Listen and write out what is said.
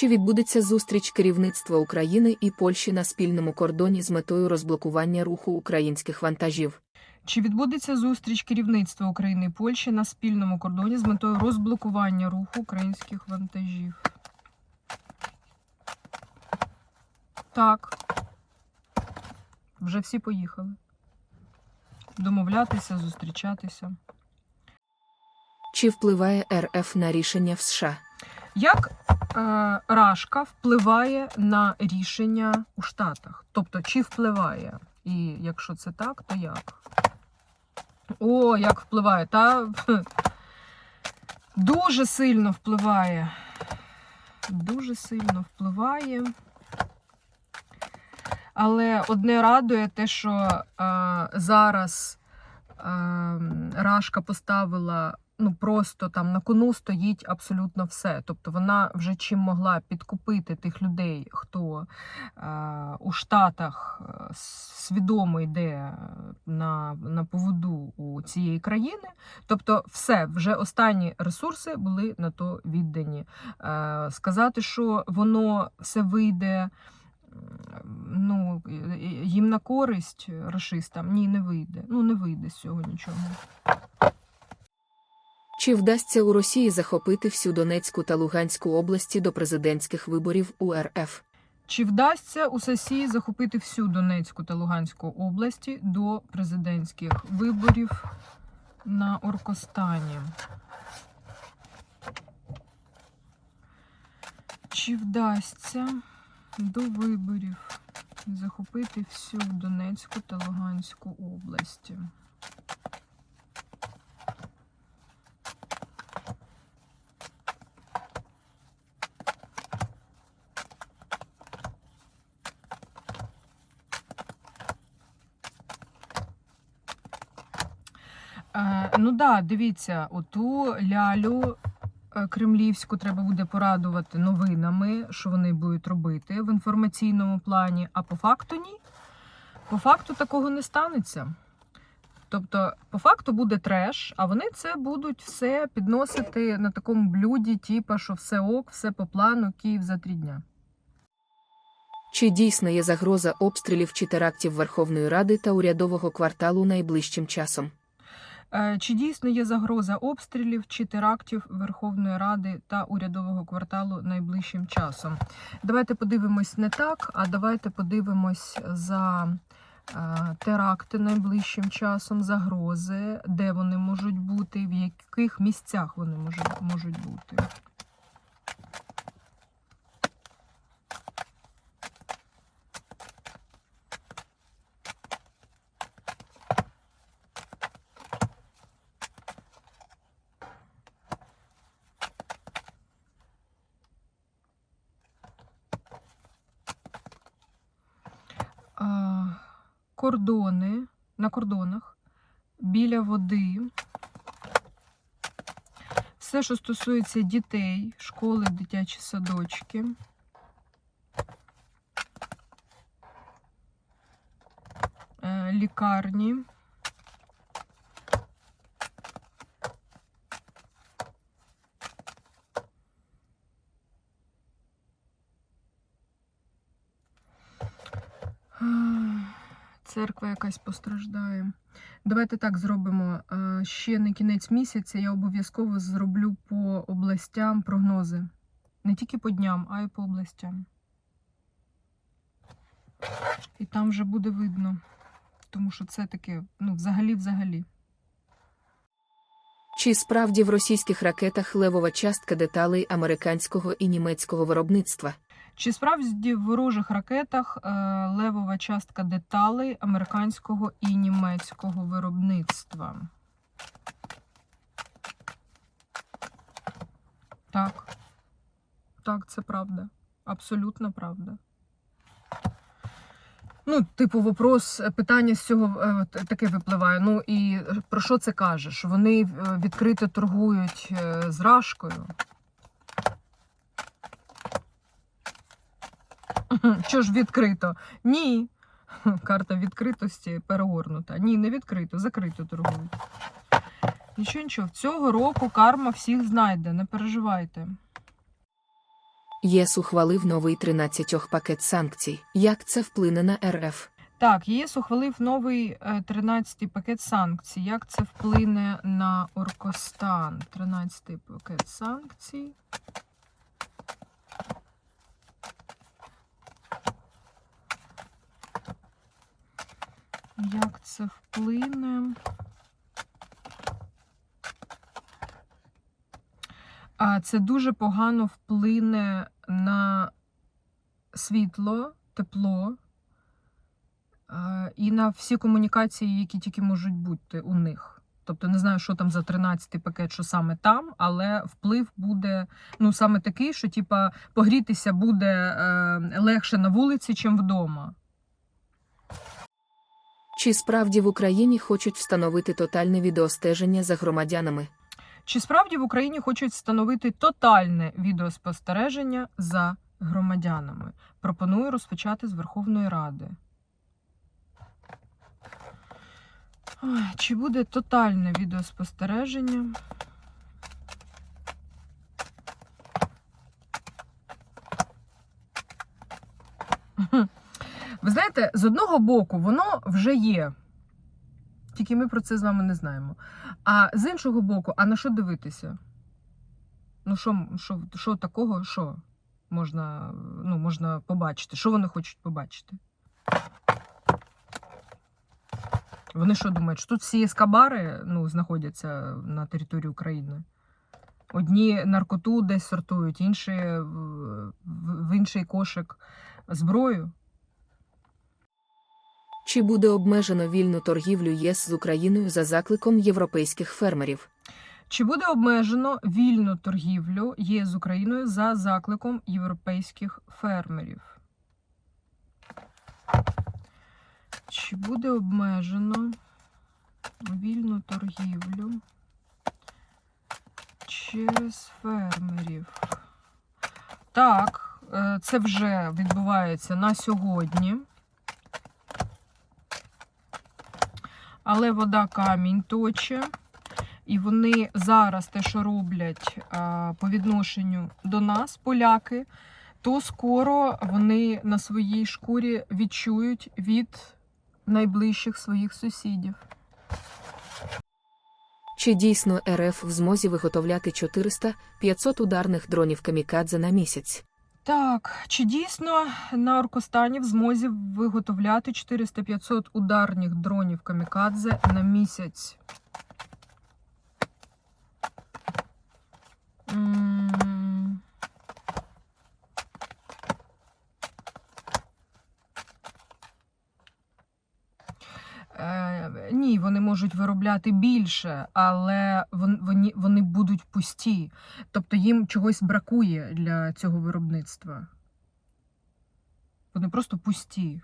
Чи відбудеться зустріч керівництва України і Польщі на спільному кордоні з метою розблокування руху українських вантажів? Чи відбудеться зустріч керівництва України і Польщі на спільному кордоні з метою розблокування руху українських вантажів? Так. Вже всі поїхали. Домовлятися, зустрічатися. Чи впливає РФ на рішення в США? Як Рашка впливає на рішення у Штатах? Тобто, чи впливає? І якщо це так, то як? О, як впливає? Та дуже сильно впливає. Дуже сильно впливає. Але одне радує те, що е, зараз е, Рашка поставила ну просто там на кону стоїть абсолютно все. Тобто вона вже чим могла підкупити тих людей, хто е, у Штатах е, свідомо йде на, на поводу у цієї країни. Тобто, все, вже останні ресурси були на то віддані. Е, сказати, що воно все вийде. Ну, їм на користь рашистам ні, не вийде. Ну, не вийде з цього нічого. Чи вдасться у Росії захопити всю Донецьку та Луганську області до президентських виборів у РФ? Чи вдасться у Сесії захопити всю Донецьку та Луганську області до президентських виборів на Оркостані? Чи вдасться до виборів захопити всю Донецьку та Луганську області? Е, ну да, дивіться, оту лялю е, кремлівську треба буде порадувати новинами, що вони будуть робити в інформаційному плані, а по факту ні. По факту такого не станеться. Тобто, по факту буде треш, а вони це будуть все підносити на такому блюді, типу, що все ок, все по плану, Київ за три дня. Чи дійсно є загроза обстрілів чи терактів Верховної Ради та урядового кварталу найближчим часом? Е, Чи дійсно є загроза обстрілів чи терактів Верховної Ради та урядового кварталу найближчим часом? Давайте подивимось не так, а давайте подивимось за е, теракти найближчим часом, загрози, де вони можуть бути, в яких місцях вони можуть, можуть бути. Кордони на кордонах біля води. Все, що стосується дітей, школи, дитячі садочки. Е, Лікарні. Церква якась постраждає. Давайте так зробимо. Е, Ще на кінець місяця я обов'язково зроблю по областям прогнози. Не тільки по дням, а й по областям. І там вже буде видно. Тому що це таке, ну, взагалі-взагалі. Чи справді в російських ракетах левова частка деталей американського і німецького виробництва? Чи справді в ворожих ракетах е, левова частка деталей американського і німецького виробництва? Так. Так, це правда. Абсолютно правда. Ну, типу, вопрос, е, питання з цього е, таке випливає. Ну і про що це каже? Що вони відкрито торгують з рашкою. Що ж відкрито? Ні. Карта відкритості перегорнута. Ні, не відкрито, закрито торгують. Нічого, нічого. Цього року карма всіх знайде, не переживайте. ЄС ухвалив новий 13 пакет санкцій. Як це вплине на РФ? Так, ЄС ухвалив новий 13-й пакет санкцій. Як це вплине на Оркостан? 13-й пакет санкцій. Як це вплине? Це дуже погано вплине на світло, тепло і на всі комунікації, які тільки можуть бути у них. Тобто не знаю, що там за 13-й пакет, що саме там, але вплив буде ну саме такий, що типа погрітися буде е, легше на вулиці, чим вдома. Чи справді в Україні хочуть встановити тотальне відеостеження за громадянами? Чи справді в Україні хочуть встановити тотальне відеоспостереження за громадянами? Пропоную розпочати з Верховної Ради. Чи буде тотальне відеоспостереження? Ви знаєте, з одного боку, воно вже є. Тільки ми про це з вами не знаємо. А з іншого боку, а на що дивитися? Ну, що, що, що такого, що можна, ну, можна побачити? Що вони хочуть побачити? Вони що думають, що тут всі ескабари ну, знаходяться на території України? Одні наркоту десь сортують, інші в інший кошик зброю. Чи буде обмежено вільну торгівлю ЄС з Україною за закликом європейських фермерів? Чи буде обмежено вільну торгівлю ЄС з Україною за закликом європейських фермерів? Чи буде обмежено вільну торгівлю через фермерів? Так, е, це вже відбувається на сьогодні. Але вода камінь точе. І вони зараз те, що роблять а, по відношенню до нас, поляки, то скоро вони на своїй шкурі відчують від найближчих своїх сусідів. Чи дійсно РФ в змозі виготовляти 400-500 ударних дронів камікадзе на місяць? Так, чи дійсно на Оркостані в змозі виготовляти 400-500 ударних дронів камікадзе на місяць? М. ні, вони можуть виробляти більше, але вони, вони будуть пусті. Тобто їм чогось бракує для цього виробництва. Вони просто пусті.